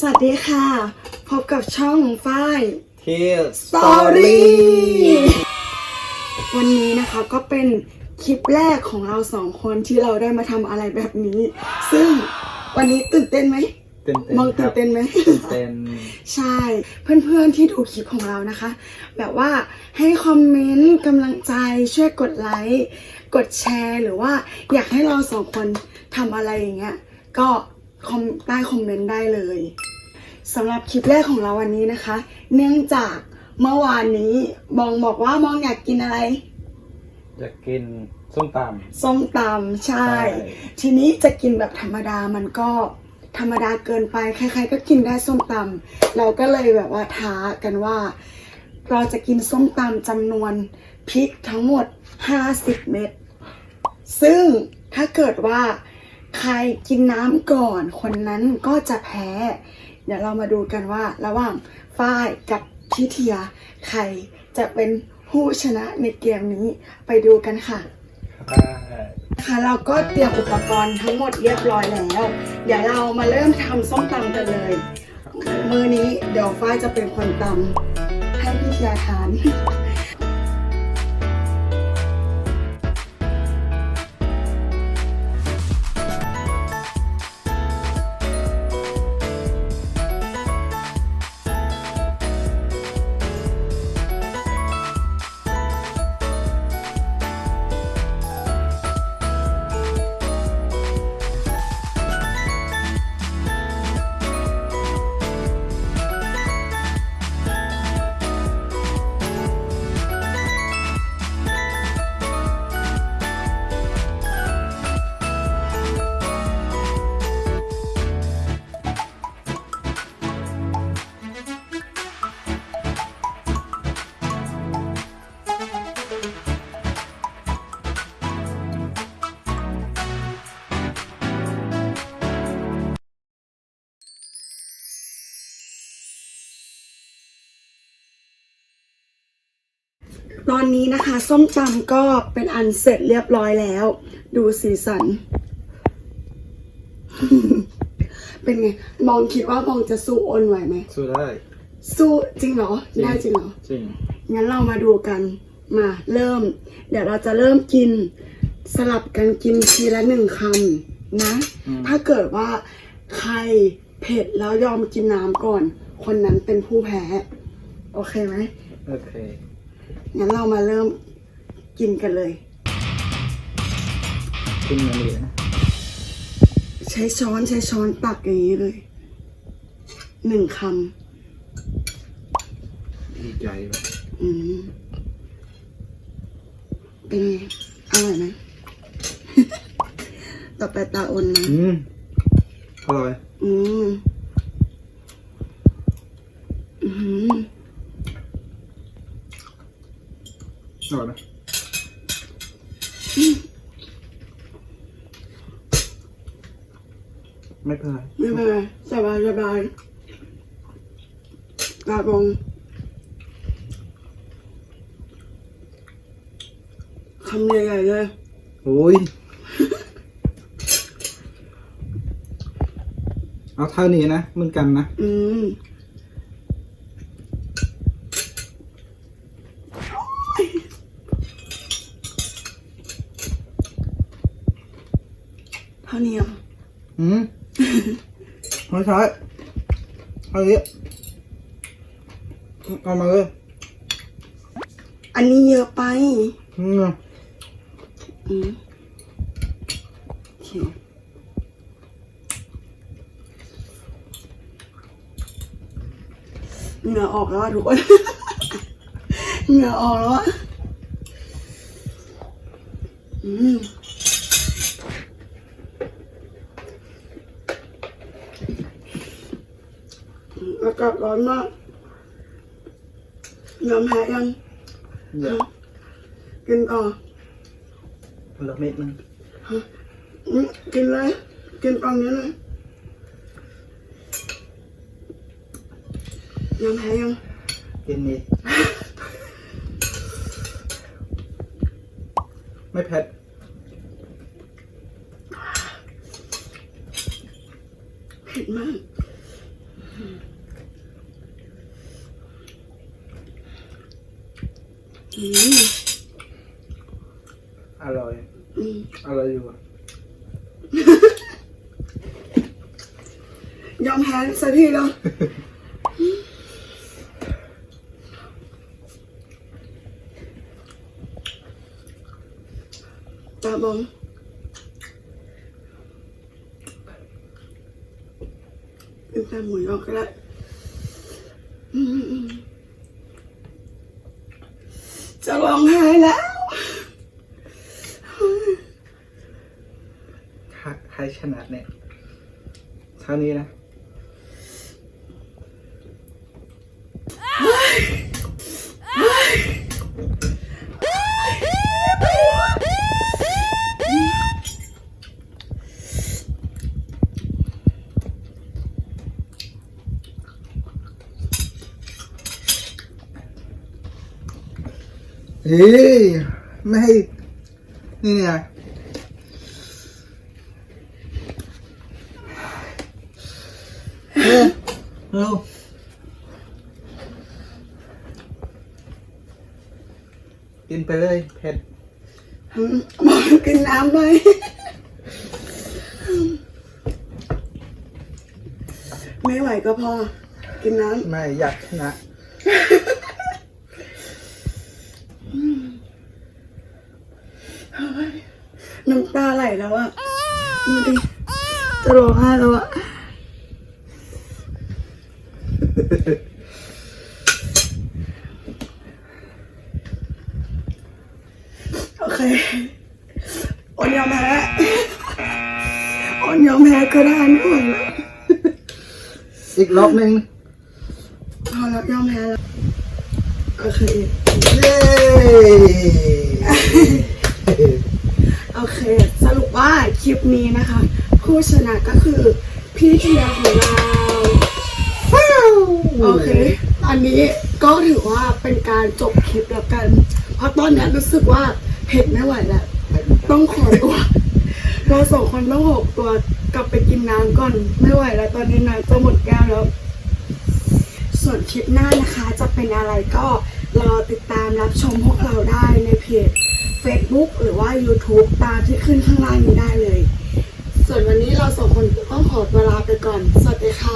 สวัสดีค่ะ พบกับช่องฝ้ายเที่สตอรี่วันนี้นะคะก็เป็นคลิปแรกของเราสองคนที่เราได้มาทำอะไรแบบนี้ ซึ่งวันนี้ตื่นเต้นไหมเต้นๆมองตื่นเต้นไหมตื่นเต้นใช่ เพื่อนๆที่ดูคลิปของเรานะคะ แบบว่าให้คอมเมนต์กำลังใจช่วยกดไลค์กดแชร์ หรือว่าอยากให้เราสองคนทำอะไรอย่างเงี้ยก็คอม ใต้คอมเมนต์ได้เลยสำหรับคลิปแรกของเราวันนี้นะคะ เนื่องจากเมื่อวานนี้บองบอกว่ามองอยากกินอะไร อยากกินส้มตส้มตำใช่ใช่ ทีนี้จะกินแบบธรรมดามันก็ธรรมดาเกินไปใครๆก็กินได้ส้มตำเราก็เลยแบบว่าท้ากันว่า เราจะกินส้มตำจำนวนพริกทั้งหมด 50 เม็ดซึ่งถ้าเกิดว่า ใครกินน้ำก่อนคนนั้นก็จะแพ้ เดี๋ยวเรามาดูกันว่าระหว่างฝ้ายกับพี่เทียใครจะเป็นผู้ชนะในเกมนี้ไปดูกันค่ะำได้ค่ะ เราก็เตรียมอุปกรณ์ทั้งหมดเรียบร้อยแล้ว เดี๋ยวเรามาเริ่มทำส้มตำกันเลย มือนี้เดี๋ยวฝ้ายจะเป็นคนตำให้พี่เทียทาน ตอนนี้นะคะ ส้มตำก็เป็นอันเสร็จเรียบร้อยแล้ว ดูสีสัน เป็นไงมองคิดว่ามองจะสู้โอนไหวไหม สู้ได้ สู้จริงเหรอจริงได้จริงเหรอ จริง งั้นเรามาดูกัน มาเริ่ม เดี๋ยวเราจะเริ่มกิน สลับกันกินทีละหนึ่งคำนะถ้าเกิดว่าใครเผ็ดแล้วยอมกินน้ำก่อน คนนั้นเป็นผู้แพ้ โอเคไหม โอเค งั้นเรามาเริ่มกินกันเลย กินมันดีนะ ใช้ช้อนใช้ช้อนตักอย่างนี้เลย หนึ่งคดีใจแบบำอืมเป็นไง อร่อยไหม ต่อไปตาอนนะอืมอร่อย อืม อืม อร่อยไหม ไม่เป็นไรไม่เป็นไรสบายสบายตาบงคำใหญ่ๆเลยโอ้ย เอาเท่านี้นะเหมือนกันนะ อืม เท่านี้เหรออืมไม่ใช่เอาเยอะเอามาเลยอันนี้เยอะไป อืมอืมโอเคเหงื่อออกแล้วอะทุกคน เหงื่อออกแล้วอะอืมอากาศร้อนมากยอมแพ้ยังเดี๋ยวกินต่อเหลือเม็ดนึงอืมกินเลย กินตอนนี้เลยยอมแพ้ยัง กินนี้ไม่เผ็ดเผ็ดมาก อืมอร่อย อืมอร่อยอยู่อะยอมแพ้สักทีแล้วตาบองเป็นแต่หมูยอก็ได้อืมจะร้องไห้แล้ว ใครชนะเนี่ยเท่านี้นะเฮ้ยไม่ให้นี่ไงเออ เอากินไปเลยเผ็ดอืมหมอกินน้ำเลยไม่ไหวก็พอ กินน้ไม่อยากชนะำน้ำตาไหลแล้วอะดูดิจะร้องไห้แล้วอะ โอเคโอนยอมแพ้โอนยอมแพ้ก็ได้ไม่ไหวแล้วอีกรอบหนึ่งพอแล้วยอมแพ้แล้วโอเคเย้โอเค สรุปว่าคลิปนี้นะคะ ผู้ชนะก็คือพี่เทียของเรา โอเคอันนี้ก็ถือว่าเป็นการจบคลิปแล้วกัน เพราะตอนนี้รู้สึกว่าเผ็ดไม่ไหวแล้ว ต้องขอตัว เราสองคนต้องหกตัวกลับไปกินน้ำก่อน ไม่ไหวแล้ว ตอนนี้น้ำจะหมดแก้วแล้ว ส่วนคลิปหน้านะคะ จะเป็นอะไรก็รอติดตามรับชมพวกเราได้ในเพจ Facebook หรือว่า YouTube ตามที่ขึ้นข้างล่างนี้ได้เลย ส่วนวันนี้เราสองคนต้องขอตัวลาไปก่อน สวัสดีค่ะ